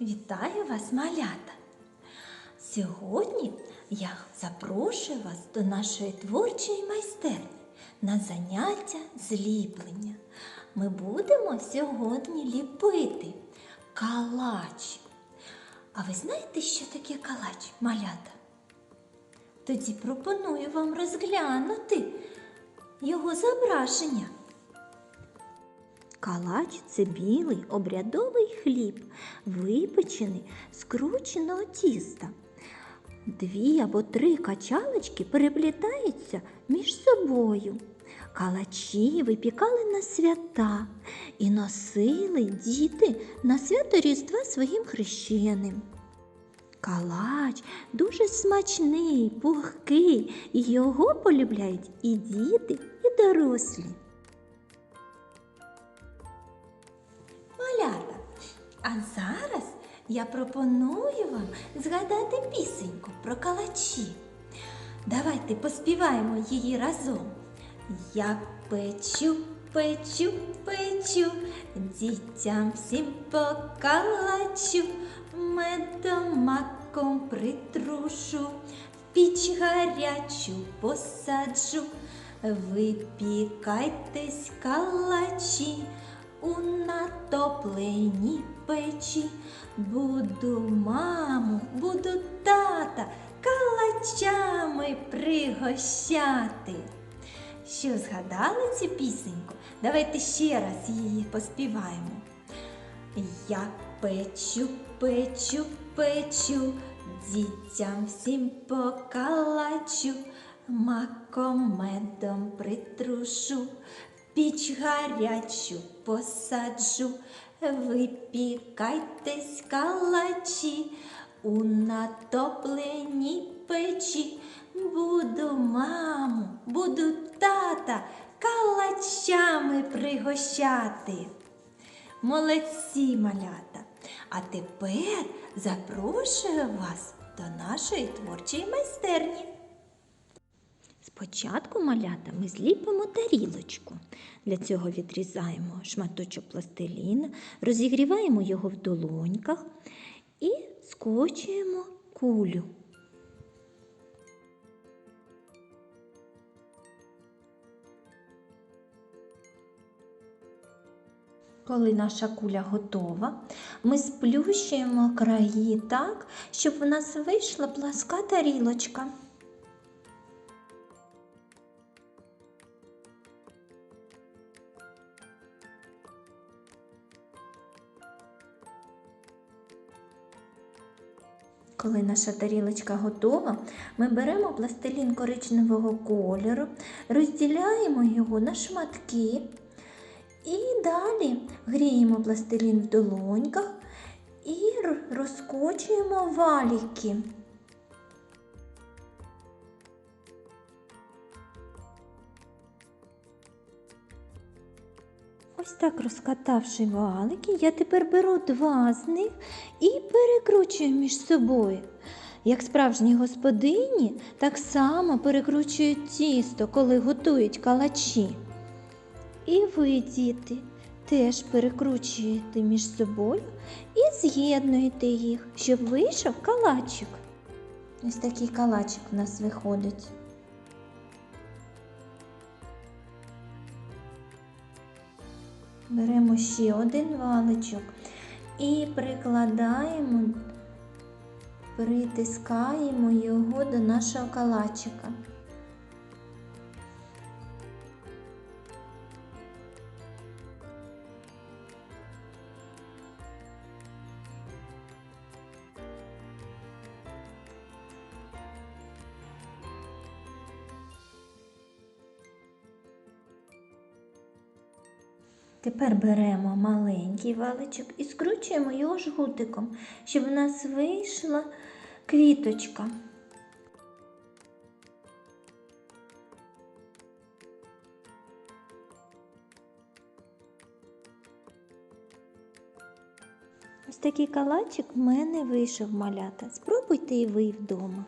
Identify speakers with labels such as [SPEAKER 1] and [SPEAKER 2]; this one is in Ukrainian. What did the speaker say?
[SPEAKER 1] Вітаю вас, малята! Сьогодні я запрошую вас до нашої творчої майстерні на заняття з ліплення. Ми будемо сьогодні ліпити калач. А ви знаєте, що таке калач, малята? Тоді пропоную вам розглянути його зображення. Калач це білий обрядовий хліб, випечений з крученого тіста. Дві або три качалочки переплітаються між собою. Калачі випікали на свята і носили діти на свято Різдва своїм хрещеним. Калач дуже смачний, пухкий, і його полюбляють і діти, і дорослі. А зараз я пропоную вам згадати пісеньку про калачі. Давайте поспіваємо її разом. Я печу, печу, печу, дітям всім по калачу, медом маком притрушу, в піч гарячу посаджу. Випікайтесь калачі у натопленій печі. Буду маму, буду тата калачами пригощати. Що згадали цю пісеньку? Давайте ще раз її поспіваємо. Я печу, печу, печу, дітям всім по калачу, маком медом притрушу, піч гарячу посаджу, випікайтесь калачі у натопленій печі. Буду маму, буду тата калачами пригощати. Молодці малята! А тепер запрошую вас до нашої творчої майстерні. Спочатку малята ми зліпимо тарілочку. Для цього відрізаємо шматочок пластиліна, розігріваємо його в долоньках і скочуємо кулю. Коли наша куля готова, ми сплющуємо краї так, щоб в нас вийшла пласка тарілочка. Коли наша тарілочка готова, ми беремо пластилін коричневого кольору, розділяємо його на шматки і далі гріємо пластилін в долоньках і розкочуємо валіки. Ось так розкатавши валики, я тепер беру два з них і перекручую між собою. Як справжні господині, так само перекручують тісто, коли готують калачі. І ви, діти, теж перекручуєте між собою і з'єднуєте їх, щоб вийшов калачик. Ось такий калачик у нас виходить. Беремо ще один валичок і прикладаємо, притискаємо його до нашого калачика. Тепер беремо маленький валичок і скручуємо його жгутиком, щоб в нас вийшла квіточка. Ось такий калачик в мене вийшов малята. Спробуйте і ви вдома.